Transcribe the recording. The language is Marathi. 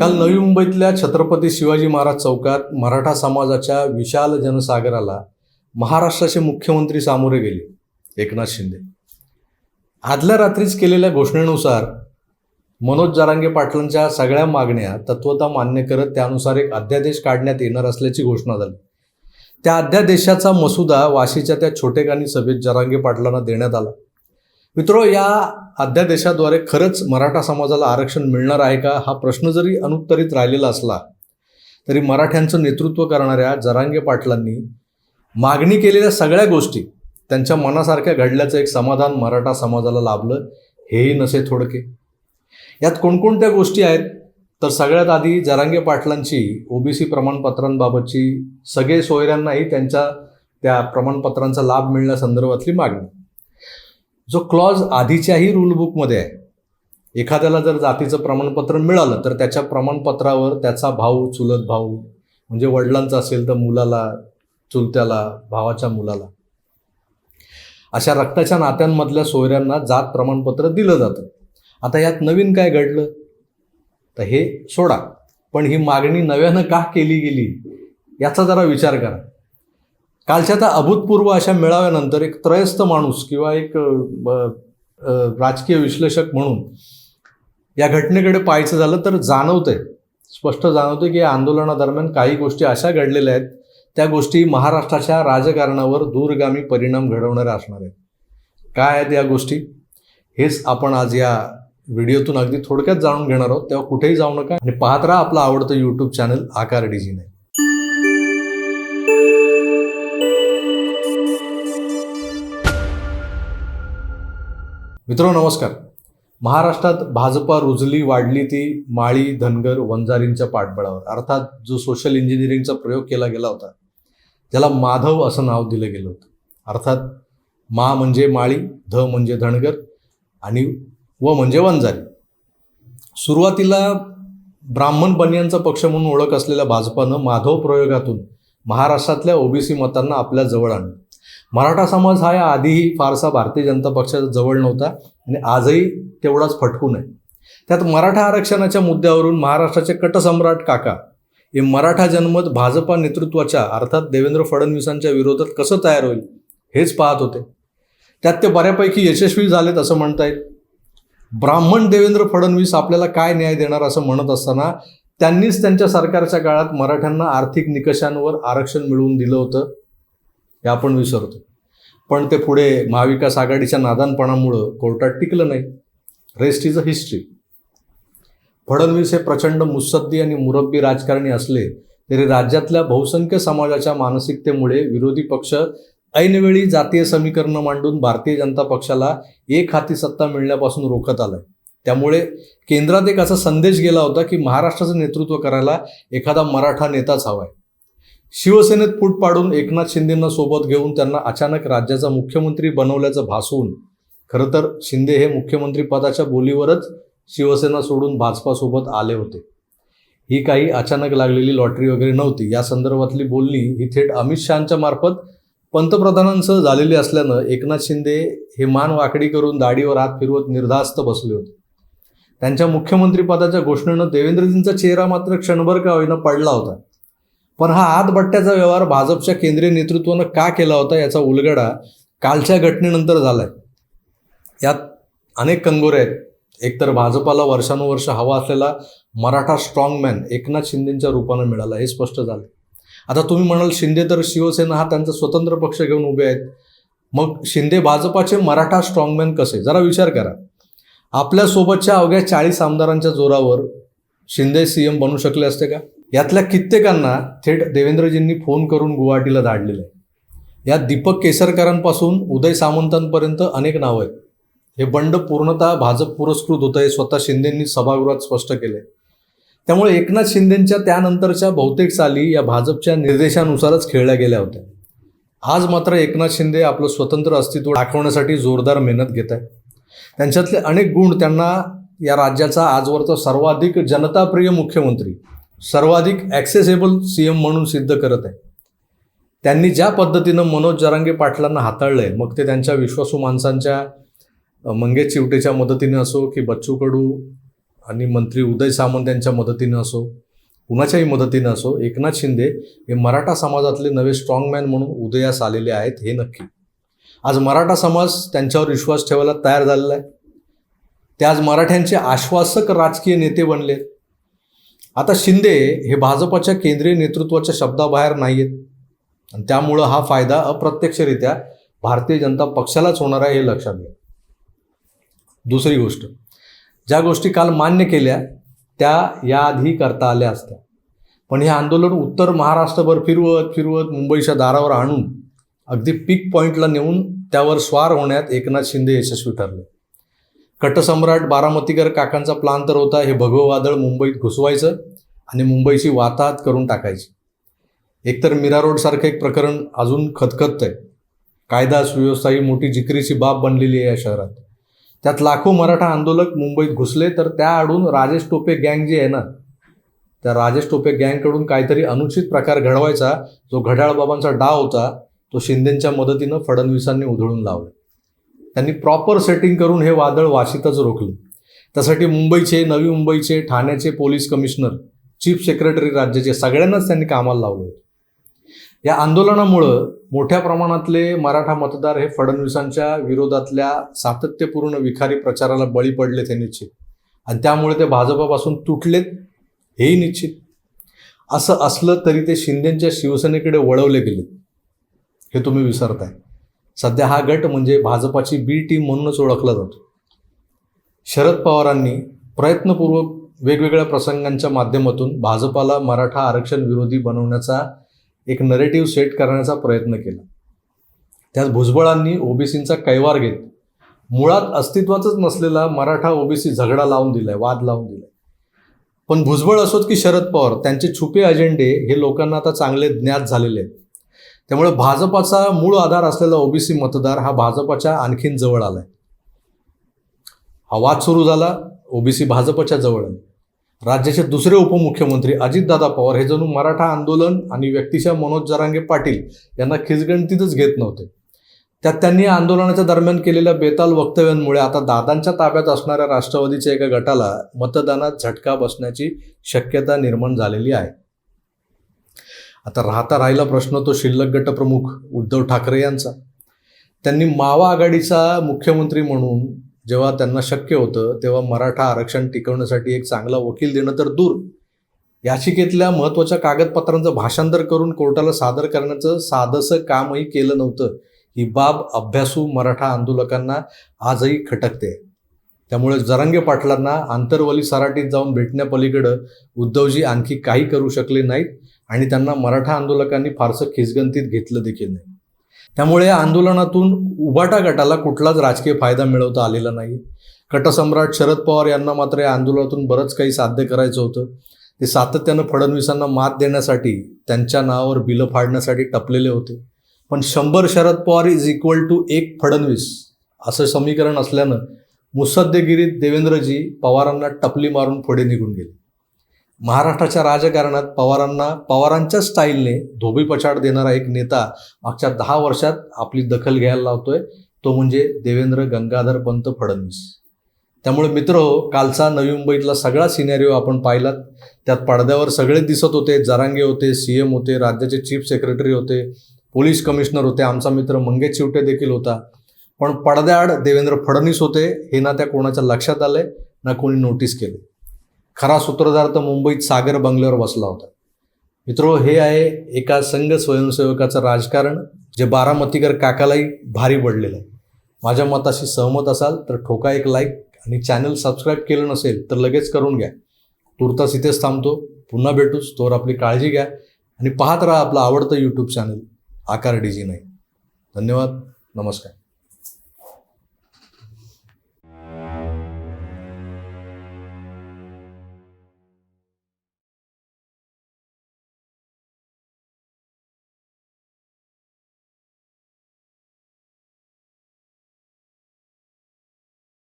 काल नवी मुंबईतल्या छत्रपती शिवाजी महाराज चौकात मराठा समाजाच्या विशाल जनसागराला महाराष्ट्राचे मुख्यमंत्री सामोरे गेले एकनाथ शिंदे. आदल्या रात्रीच केलेल्या घोषणेनुसार मनोज जरांगे पाटलांच्या सगळ्या मागण्या तत्वता मान्य करत त्यानुसार एक अध्यादेश काढण्यात येणार असल्याची घोषणा झाली. त्या अध्यादेशाचा मसुदा वाशीच्या त्या छोटेखानी सभेत जरांगे पाटलांना देण्यात आला. मित्रो या अध्यादेशाद्वारे खरंच मराठा समाजाला आरक्षण मिळणार आहे का? हा प्रश्न जरी अनुत्तरित राहिलेला असला तरी मराठ्यांचं नेतृत्व करणाऱ्या जरांगे पाटलांनी मागणी केलेल्या सगळ्या गोष्टी त्यांच्या मनासारख्या घडल्याचं एक समाधान मराठा समाजाला लाभलं हेही नसे थोडके. यात कोणकोणत्या गोष्टी आहेत? तर सगळ्यात आधी जरांगे पाटलांची ओबीसी प्रमाणपत्रांबाबतची सगळे सोयऱ्यांनाही त्यांच्या त्या प्रमाणपत्रांचा लाभ मिळण्यासंदर्भातली मागणी. जो क्लॉज आधीच्याही रूलबुकमध्ये आहे. एखाद्याला जर जातीचं प्रमाणपत्र मिळालं तर त्याच्या प्रमाणपत्रावर त्याचा भाऊ चुलत भाऊ म्हणजे वडिलांचा असेल तर मुलाला चुलत्याला भावाच्या मुलाला. अशा रक्ताच्या नात्यांमधल्या सोयऱ्यांना जात प्रमाणपत्र दिलं जातं. आता यात नवीन काय घडलं? तर हे सोडा. पण ही मागणी नव्यानं का केली गेली? याचा जरा विचार करा. कालच्या त्या अभूतपूर्व अशा मेळाव्यानंतर एक त्रयस्थ माणूस किंवा एक राजकीय विश्लेषक म्हणून या घटनेकडे पाहायचं झालं तर जाणवतंय स्पष्ट जाणवतंय की या आंदोलनादरम्यान काही गोष्टी अशा घडलेल्या आहेत. त्या गोष्टी महाराष्ट्राच्या राजकारणावर दूरगामी परिणाम घडवणाऱ्या असणार आहेत. काय आहेत या गोष्टी? हेच आपण आज या व्हिडिओतून अगदी थोडक्यात जाणून घेणार आहोत. तेव्हा कुठेही जाऊ नका आणि पाहत राहा आपलं आवडतं यूट्यूब चॅनल आकार डीजीने मित्र नमस्कार. महाराष्ट्रात भाजपा रुजली वाढली ती माळी धनगर वंजारींच्या पाठबळावर. अर्थात जो सोशल इंजिनिअरिंगचा प्रयोग केला गेला होता त्याला माधव असं नाव दिलं गेलं होतं. अर्थात मा म्हणजे माळी ध म्हणजे धनगर आणि व म्हणजे वंजारी. सुरुवातीला ब्राह्मण बनियांचा पक्ष म्हणून ओळख असलेल्या भाजपानं माधव प्रयोगातून महाराष्ट्रातल्या ओबीसी मतांना आपल्या जवळ आणलं. मराठा समाज हा या आधीही फारसा भारतीय जनता पक्षाच्या जवळ नव्हता आणि आजही तेवढाच फटकून आहे. त्यात मराठा आरक्षणाच्या मुद्द्यावरून महाराष्ट्राचे कटसम्राट काका हे मराठा जनमत भाजपा नेतृत्वाच्या अर्थात देवेंद्र फडणवीसांच्या विरोधात कसं तयार होईल हेच पाहत होते. त्यात ते बऱ्यापैकी यशस्वी झालेत असं म्हणता येईल. ब्राह्मण देवेंद्र फडणवीस आपल्याला काय न्याय देणार असं म्हणत असताना त्यांनीच त्यांच्या सरकारच्या काळात मराठ्यांना आर्थिक निकषांवर आरक्षण मिळवून दिलं होतं. हे आपण विसरतो. पण ते पुढे महाविकास आघाडीच्या नादानपणामुळं कोर्टात टिकलं नाही. Rest is a history Fadnavis हे प्रचंड मुसद्दी आणि मुरब्बी राजकारणी असले तरी राज्यातल्या बहुसंख्य समाजाच्या मानसिकतेमुळे विरोधी पक्ष ऐनवेळी जातीय समीकरणं मांडून भारतीय जनता पक्षाला एक हाती सत्ता मिळण्यापासून रोखत आलंय. त्यामुळे केंद्रात एक असा संदेश गेला होता की महाराष्ट्राचं नेतृत्व करायला एखादा मराठा नेताच हवाय. शिवसेनेत फूट पाडून एकनाथ शिंदेंना सोबत घेऊन त्यांना अचानक राज्याचा मुख्यमंत्री बनवल्याचं भासवून खरं तर शिंदे हे मुख्यमंत्री पदाच्या बोलीवरच शिवसेना सोडून भाजपासोबत आले होते. ही काही अचानक लागलेली लॉटरी वगैरे नव्हती. या संदर्भातली बोलणी ही थेट अमित शहाच्या मार्फत पंतप्रधानांसह झालेली असल्यानं एकनाथ शिंदे हे मान वाकडी करून दाढीवर हात फिरवत निर्धास्त बसले होते. त्यांच्या मुख्यमंत्रीपदाच्या घोषणेनं देवेंद्रजींचा चेहरा मात्र क्षणभर का होईना पडला होता. पण हा हातबट्ट्याचा व्यवहार भाजपच्या केंद्रीय नेतृत्वानं का केला होता याचा उलगडा कालच्या घटनेनंतर झालाय. यात अनेक कंगोरे आहेत. एकतर भाजपाला वर्षानुवर्ष हवा असलेला मराठा स्ट्रॉंगमॅन एकनाथ शिंदेच्या रूपानं मिळाला हे स्पष्ट झालं. आता तुम्ही म्हणाल शिंदे तर शिवसेना हा त्यांचा स्वतंत्र पक्ष घेऊन उभे आहेत. मग शिंदे भाजपाचे मराठा स्ट्रॉंगमॅन कसे? जरा विचार करा. आपल्यासोबतच्या अवघ्या चाळीस आमदारांच्या जोरावर शिंदे सीएम बनू शकले असते का? यातल्या कित्येकांना थेट देवेंद्रजींनी फोन करून गुवाहाटीला धाडलेलं आहे यात दीपक केसरकरांपासून उदय सामंतांपर्यंत अनेक नावं आहेत. हे बंड पूर्णतः भाजप पुरस्कृत होतं हे स्वतः शिंदेंनी सभागृहात स्पष्ट केलंय. त्यामुळे एकनाथ शिंदेंच्या त्यानंतरच्या बहुतेक चाली या भाजपच्या निर्देशानुसारच खेळल्या गेल्या होत्या. आज मात्र एकनाथ शिंदे आपलं स्वतंत्र अस्तित्व दाखवण्यासाठी जोरदार मेहनत घेत आहे त्यांच्यातले अनेक गुण त्यांना या राज्याचा आजवरचा सर्वाधिक जनताप्रिय मुख्यमंत्री सर्वाधिक ॲक्सेसेबल सी एम म्हणून सिद्ध करत आहे. त्यांनी ज्या पद्धतीनं मनोज जरांगे पाटलांना हाताळलं आहे मग ते त्यांच्या विश्वासू माणसांच्या मंगेश चिवटेच्या मदतीने असो की बच्चू कडू आणि मंत्री उदय सामंत यांच्या मदतीनं असो कुणाच्याही मदतीनं असो एकनाथ शिंदे हे मराठा समाजातले नवे स्ट्रॉंगमॅन म्हणून उदयास आलेले आहेत हे नक्की. आज मराठा समाज त्यांच्यावर विश्वास ठेवायला तयार झालेला आहे. ते आज मराठ्यांचे आश्वासक राजकीय नेते बनले. आता शिंदे हे भाजपाच्या केंद्रीय नेतृत्वाच्या शब्दाबाहेर नाही आहेत आणि त्यामुळं हा फायदा अप्रत्यक्षरित्या भारतीय जनता पक्षालाच होणार आहे हे लक्षात घ्या. दुसरी गोष्ट ज्या गोष्टी काल मान्य केल्या त्या याआधी करता आल्या असत्या. पण हे आंदोलन उत्तर महाराष्ट्रभर फिरवत फिरवत मुंबईच्या दारावर आणून अगदी पीक पॉईंटला नेऊन त्यावर स्वार होण्यात एकनाथ शिंदे यशस्वी ठरले. कटसम्राट बारामतीकर काकांचा प्लान तर होता हे भगवं वादळ मुंबईत घुसवायचं आणि मुंबईची वाताहत करून टाकायची. एकतर मीरा रोडसारखं एक प्रकरण अजून खतखत आहे कायदा सुव्यवस्था ही मोठी जिकरीची बाब बनलेली आहे या शहरात. त्यात लाखो मराठा आंदोलक मुंबईत घुसले तर त्या आडून राजेश टोपे गँग जी आहे ना त्या राजेश टोपे गँगकडून काहीतरी अनुचित प्रकार घडवायचा जो घड्याळ बाबांचा डाव होता तो शिंदेंच्या मदतीनं फडणवीसांनी उधळून लावला. त्यांनी प्रॉपर सेटिंग करून हे वादळ वाशीतच रोखलं. त्यासाठी मुंबईचे नवी मुंबईचे ठाण्याचे पोलीस कमिशनर चीफ सेक्रेटरी राज्याचे सगळ्यांनाच त्यांनी कामाला लावलं होतं. या आंदोलनामुळं मोठ्या प्रमाणातले मराठा मतदार हे फडणवीसांच्या विरोधातल्या सातत्यपूर्ण विखारी प्रचाराला बळी पडले हे निश्चित. आणि त्यामुळे ते भाजपापासून तुटलेत हेही निश्चित. असं असलं तरी ते शिंदेच्या शिवसेनेकडे वळवले गेलेत. हे तुम्ही विसरताय. सध्या हा गट म्हणजे भाजपाची बी टीम म्हणूनच ओळखला जातो. शरद पवारांनी प्रयत्नपूर्वक वेगवेगळ्या प्रसंगांच्या माध्यमातून भाजपाला मराठा आरक्षण विरोधी बनवण्याचा एक नरेटिव्ह सेट करण्याचा प्रयत्न केला. त्यात भुजबळांनी ओबीसींचा कैवार घेत मुळात अस्तित्वातच नसलेला मराठा ओबीसी झगडा लावून दिलाय वाद लावून दिलाय. पण भुजबळ असोत की शरद पवार त्यांचे छुपे अजेंडे हे लोकांना आता चांगले ज्ञात झालेले आहेत. त्यामुळे भाजपाचा मूळ आधार असलेला ओबीसी मतदार हा भाजपाच्या आणखीन जवळ आलाय. हा वाद सुरू झाला ओबीसी भाजपच्या जवळ आले. राज्याचे दुसरे उपमुख्यमंत्री अजितदादा पवार हे जणू मराठा आंदोलन आणि व्यक्तिशा मनोज जरांगे पाटील यांना खिचगणतीतच घेत नव्हते. त्यात त्यांनी आंदोलनाच्या दरम्यान केलेल्या बेताल वक्तव्यांमुळे आता दादांच्या ताब्यात असणाऱ्या राष्ट्रवादीच्या एका गटाला मतदानात झटका बसण्याची शक्यता निर्माण झालेली आहे. आता राहता राहिला प्रश्न तो शिल्लक गटप्रमुख उद्धव ठाकरे यांचा. त्यांनी मावा आघाडीचा मुख्यमंत्री म्हणून जेव्हा त्यांना शक्य होतं तेव्हा मराठा आरक्षण टिकवण्यासाठी एक चांगला वकील देणं तर दूर. याचिकेतल्या महत्त्वाच्या कागदपत्रांचं भाषांतर करून कोर्टाला सादर करण्याचं साधंसं कामही केलं नव्हतं. ही बाब अभ्यासू मराठा आंदोलकांना आजही खटकते. त्यामुळे जरांगे पाटलांना आंतरवली सराटीत जाऊन भेटण्यापलीकडं उद्धवजी आणखी काही करू शकले नाहीत. आणि त्यांना मराठा आंदोलकांनी फारसं खिसगंतीत घेतलं देखील नाही. त्यामुळे या आंदोलनातून उबाटा गटाला कुठलाच राजकीय फायदा मिळवता आलेला नाही. कटसम्राट शरद पवार यांना मात्र या आंदोलनातून बरंच काही साध्य करायचं होतं. ते सातत्यानं फडणवीसांना मात देण्यासाठी त्यांच्या नावावर बिलं फाडण्यासाठी टपलेले होते. पण शंभर Sharad Pawar is equal to एक फडणवीस असं समीकरण असल्यानं मुसद्देगिरीत देवेंद्रजी पवारांना टपली मारून पुढे निघून गेले. महाराष्ट्राच्या राजकारणात पवारांना पवारांच्या स्टाईलने धोबी पछाड देणारा एक नेता मागच्या दहा वर्षात आपली दखल घ्यायला लावतोय तो म्हणजे देवेंद्र गंगाधर पंत फडणवीस. त्यामुळे मित्र हो कालचा नवी मुंबईतला सगळा सिनेरिओ आपण पाहिलात. त्यात पडद्यावर सगळे दिसत होते जरांगे होते सी एम होते राज्याचे चीफ सेक्रेटरी होते पोलीस कमिशनर होते आमचा मित्र मंगेश चिवटे देखील होता. पण पडद्याआड देवेंद्र फडणवीस होते हे ना त्या कोणाच्या लक्षात आलंय? ना कोणी नोटीस केले खरा सूत्रधार तर मुंबईत सागर बंगल्यावर बसला होता. मित्रो हे आहे एका संघ स्वयंसेवकाचं राजकारण जे बारामतीकर काकालाही भारी पडलेलं आहे. माझ्या मताशी सहमत असाल तर ठोका एक लाईक आणि चॅनल सबस्क्राईब केलं नसेल तर लगेच करून घ्या. तुर्तास इथेच थांबतो. पुन्हा भेटूच तोवर आपली काळजी घ्या आणि पाहत राहा आपलं आवडतं यूट्यूब चॅनल आकार डी नाही धन्यवाद. नमस्कार.